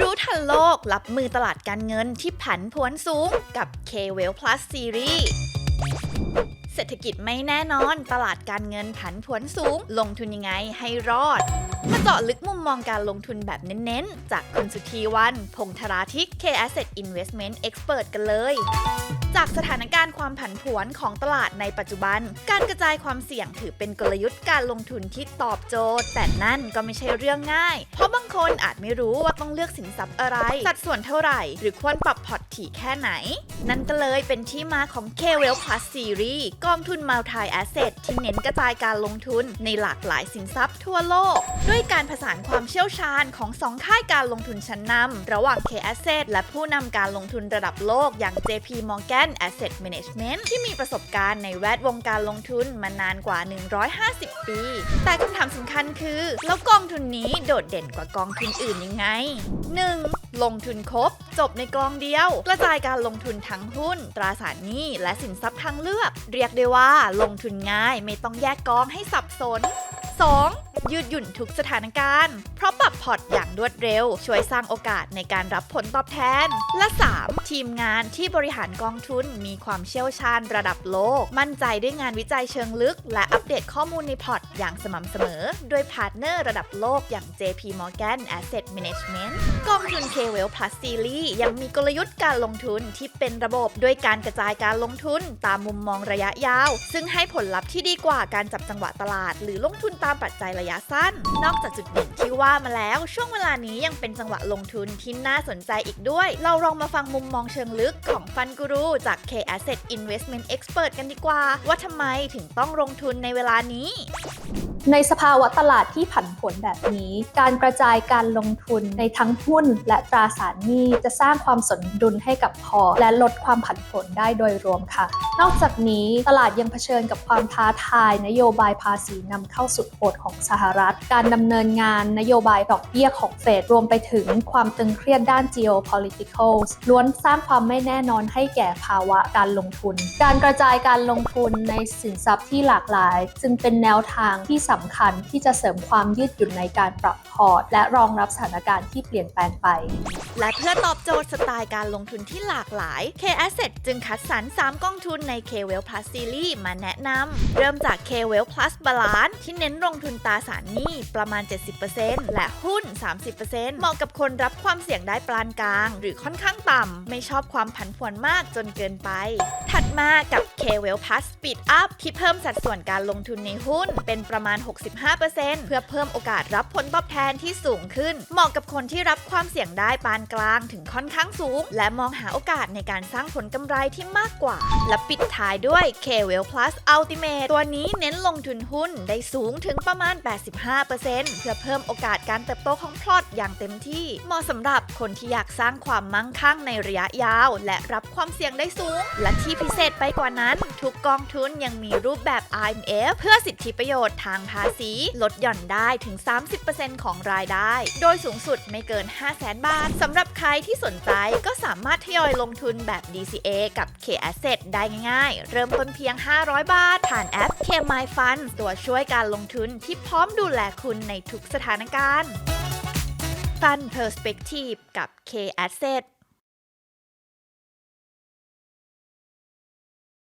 รู้ทันโลกรับมือตลาดการเงินที่ผันผวนสูงกับ K-Well Plus Series เศรษฐกิจไม่แน่นอน ตลาดการเงินผันผวนสูง ลงทุนยังไงให้รอด มาเจาะลึกมุมมองการลงทุนแบบเน้นๆ จากคุณสุธีวัน พงธราทิก K Asset Investment Expert กันเลย จากสถานการณ์ความผันผวนของตลาดในปัจจุบัน การกระจายความเสี่ยงถือเป็นกลยุทธ์การลงทุนที่ตอบโจทย์ แต่นั่นก็ไม่ใช่เรื่องง่าย เพราะบางคนอาจไม่รู้ว่าต้องเลือกสินทรัพย์อะไร สัดส่วนเท่าไหร่ หรือควรปรับพอร์ตถี่แค่ไหน นั่นก็เลยเป็นที่มาของ K-Well Plus Series กองทุน Multi Asset ที่เน้นกระจายการลงทุนในหลากหลายสินทรัพย์ทั่วโลก ด้วยการผสานความเชี่ยวชาญของสองค่ายการลงทุนชั้นนำระหว่าง K Asset และผู้นำการลงทุนระดับโลกอย่าง JP Morgan Asset Management ที่มีประสบการณ์ในแวดวงการลงทุนมานานกว่า 150 ปี แต่คำถามสำคัญคือ แล้วกองทุนนี้โดดเด่นกว่ากองทุนอื่นยังไง 1. ลงทุนครบ จบในกองเดียว กระจายการลงทุนทั้งหุ้น ตราสารหนี้ และสินทรัพย์ทางเลือก เรียกได้ว่าลงทุนง่ายไม่ต้องแยกกองให้สับสน 2. ยืดหยุ่นทุกสถานการณ์ เพราะปรับพอร์ตอย่างรวดเร็ว ช่วยสร้างโอกาสในการรับผลตอบแทน และ 3. ทีมงานที่บริหารกองทุนมีความเชี่ยวชาญระดับโลก มั่นใจด้วยงานวิจัยเชิงลึก และอัปเดตข้อมูลในพอร์ตอย่างสม่ำเสมอด้วยพาร์ทเนอร์ระดับโลกอย่าง JP Morgan Asset Management กองทุน K-Well Plus Series ยังมีกลยุทธ์การลงทุนที่เป็นระบบด้วยการกระจายการลงทุนตามมุมมองระยะยาว ซึ่งให้ผลลัพธ์ที่ดีกว่าการจับจังหวะตลาด หรือลงทุนตามปัจจัยระยะสั้น นอกจากจุดเด่นที่ว่ามาแล้ว ช่วงเวลานี้ยังเป็นจังหวะลงทุนที่น่าสนใจอีกด้วย เราลองมาฟังมุมมองเชิงลึกของฟันกูรูจาก K Asset Investment Expert กันดีกว่า ว่าทำไมถึงต้องลงทุนในเวลานี้ ในสภาวะตลาดที่ผันผวนแบบนี้ การกระจายการลงทุนในทั้งหุ้นและตราสารหนี้จะสร้างความสมดุลให้กับพอ และลดความผันผวนได้โดยรวมค่ะ นอกจากนี้ตลาดยังเผชิญกับความท้าทาย นโยบายภาษีนำเข้าสุดโหดของสหรัฐ การดำเนินงานนโยบายดอกเบี้ยของเฟดรวมไปถึงความตึงเครียดด้าน geopolitical ล้วนสร้างความไม่แน่นอนให้แก่ภาวะการลงทุน การกระจายการลงทุนในสินทรัพย์ที่หลากหลาย จึงเป็นแนวทางที่สำคัญที่จะเสริมความยืดหยุ่นในการปรับพอร์ต และรองรับสถานการณ์ที่เปลี่ยนแปลงไป และเพื่อตอบโจทย์สไตล์การลงทุนที่หลากหลาย K Asset จึงคัดสรร 3 กองทุนใน K Well Plus Series มาแนะนำเริ่มจาก K Well Plus Balance ที่เน้นลงทุนตราสารหนี้ประมาณ 70%และหุ้น 30%เหมาะกับคนรับความเสี่ยงได้ปานกลาง หรือค่อนข้างต่ำไม่ชอบความผันผวนมากจนเกินไป ถัด มากับ K Well Plus Speed Up ที่เพิ่มสัดส่วนการลงทุนในหุ้น เป็นประมาณ 65%เพื่อเพิ่มโอกาสรับผลตอบแทนที่สูงขึ้น เหมาะกับคนที่รับความเสี่ยงได้ปานกลางถึงค่อนข้างสูง และมองหาโอกาสในการสร้างผลกำไรที่มากกว่า และปิดท้ายด้วย K Well Plus Ultimate ตัวนี้เน้นลงทุนหุ้นได้สูงถึงประมาณ 85%เพื่อเพิ่มโอกาสการเติบโตของพลอตอย่างเต็มที่ เหมาะสำหรับคนที่อยากสร้างความมั่งคั่งในระยะยาว และรับความเสี่ยงได้สูง และที่พิเศษไปกว่านั้น ทุกกองทุนยังมีรูปแบบ IMF เพื่อสิทธิประโยชน์ทางภาษี ลดหย่อนได้ถึง 30%ของรายได้ โดยสูงสุดไม่เกิน 500,000บาทสำหรับใครที่สนใจก็สามารถทยอยลงทุนแบบ DCA กับ K Asset ได้ง่ายๆ เริ่มต้นเพียง 500 บาท ผ่านแอป K My Fund ตัวช่วยการลงทุนที่พร้อมดูแลคุณในทุกสถานการณ์ Fund Perspective กับ K Asset